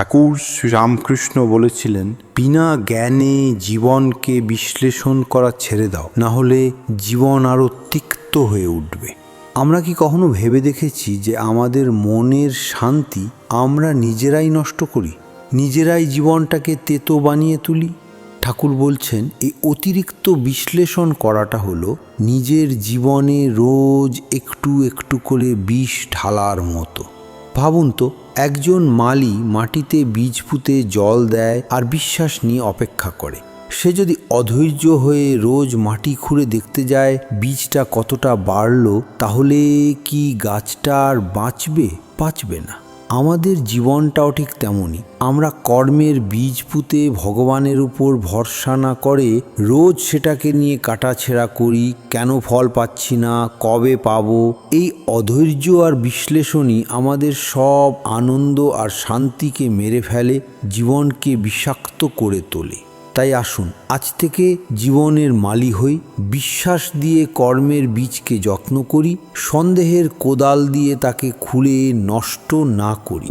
ঠাকুর শ্রীরামকৃষ্ণ বলেছিলেন, বিনা জ্ঞানে জীবনকে বিশ্লেষণ করা ছেড়ে দাও না হলে জীবন আরও তিক্ত হয়ে উঠবে। আমরা কি কখনো ভেবে দেখেছি যে আমাদের মনের শান্তি আমরা নিজেরাই নষ্ট করি? নিজেরাই জীবনটাকে তেতো বানিয়ে তুলি? ঠাকুর বলছেন এই অতিরিক্ত বিশ্লেষণ করাটা হলো নিজের জীবনে রোজ একটু একটু করে বিষ ঢালার মতো। ভাবুন তো একজন মালি মাটিতে বীজ পুঁতে জল দেয় আর বিশ্বাস নিয়ে অপেক্ষা করে। সে যদি অধৈর্য হয়ে রোজ মাটি খুঁড়ে দেখতে যায়, বীজটা কতটা বাড়ল, তাহলে কি গাছটা আর বাঁচবে? বাঁচবে না। আমাদের জীবনটাও ঠিক তেমনই। আমরা কর্মের বীজ পুঁতে ভগবানের উপর ভরসা না করে রোজ সেটাকে নিয়ে কাটাছেঁড়া করি, কেন ফল পাচ্ছি না, কবে পাব, এই অধৈর্য আর বিশ্লেষণই আমাদের সব আনন্দ আর শান্তিকে মেরে ফেলে, জীবনকে বিষাক্ত করে তোলে। তাই আসুন, আজ থেকে জীবনের মালি হই, বিশ্বাস দিয়ে কর্মের বীজকে যত্ন করি, সন্দেহের কোদাল দিয়ে তাকে খুলে নষ্ট না করি।